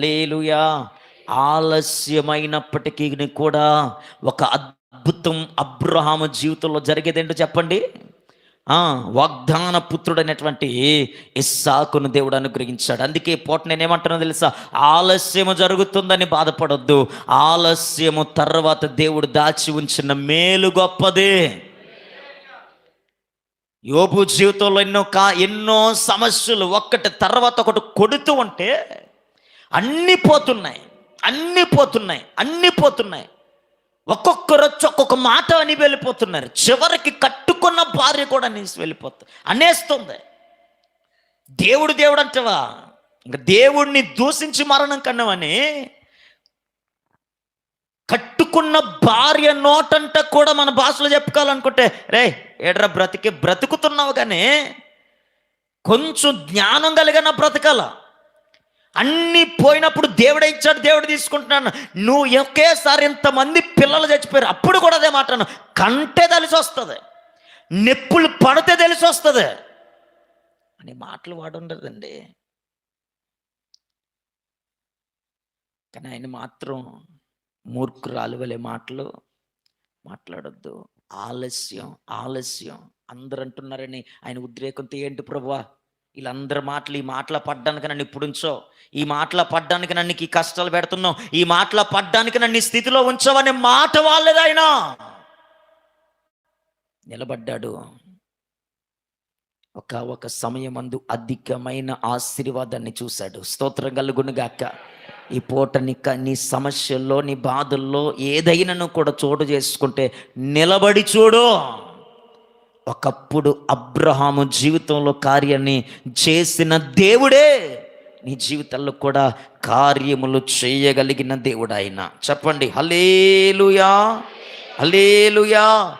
లేలుయా ఆలస్యమైనప్పటికీ కూడా ఒక అద్భుతం అబ్రహామ జీవితంలో జరిగేదేంటో చెప్పండి. వాగ్దాన పుత్రుడైనటువంటి ఇస్సాకును దేవుడు అనుగ్రహించాడు. అందుకే పూట నేనేమంటున్నా తెలుసా? ఆలస్యము జరుగుతుందని బాధపడొద్దు. ఆలస్యము తర్వాత దేవుడు దాచి ఉంచిన మేలు గొప్పదే. యోబు జీవితంలో ఎన్నో కా ఎన్నో సమస్యలు ఒక్కటి తర్వాత ఒకటి కొడుతూ ఉంటే అన్నీ పోతున్నాయి అన్నీ పోతున్నాయి అన్నీ పోతున్నాయి. ఒక్కొక్కరు వచ్చి ఒక్కొక్క మాట అని వెళ్ళిపోతున్నారు. చివరికి కట్టుకున్న భార్య కూడా అనేసి వెళ్ళిపోతుంది. అనేస్తుంది. దేవుడు దేవుడు అంటవా? ఇంకా దేవుడిని దూషించి మరణం కన్నావని కట్టుకున్న భార్య నోటంట కూడా మన భాషలో చెప్పుకోవాలనుకుంటే రే ఏడ్రా బ్రతికి బ్రతుకుతున్నావు కానీ కొంచెం జ్ఞానం కలిగిన బ్రతకాల? అన్నీ పోయినప్పుడు దేవుడే ఇచ్చాడు దేవుడు తీసుకుంటున్నాను. నువ్వు ఒకేసారి ఇంతమంది పిల్లలు చచ్చిపోయారు. అప్పుడు కూడా అదే మాట కంటే తెలిసి వస్తుంది. నెప్పులు పడితే తెలిసి వస్తుంది. అని మాటలు వాడుండదండి. కానీ ఆయన మాత్రం మూర్ఖురాలు వలె మాటలు మాట్లాడొద్దు. ఆలస్యం ఆలస్యం. అందరు అంటున్నారని ఆయన ఉద్రేకంతో ఏంటి ప్రభువా? వీళ్ళందరి మాటలు ఈ మాటల పడ్డానికి నన్ను ఇప్పుడు ఉంచో. ఈ మాటల పడ్డానికి నన్ను ఈ కష్టాలు పెడుతున్నావు. ఈ మాటల పడ్డానికి నన్ను ఈ స్థితిలో ఉంచవనే మాట వాళ్ళదైనా ఆయన. నిలబడ్డాడు. ఒక ఒక సమయమందు అధికమైన ఆశీర్వాదాన్ని చూశాడు. స్తోత్రం కలుగునుగాక. ఈ పూట నీ నీ సమస్యల్లో నీ బాధల్లో ఏదైనాను కూడా చోటు చేసుకుంటే నిలబడి చూడు. ఒకప్పుడు అబ్రహాము జీవితంలో కార్యాన్ని చేసిన దేవుడే నీ జీవితంలో కూడా కార్యములు చేయగలిగిన దేవుడు ఆయన. చెప్పండి హలేలుయా హలేలుయా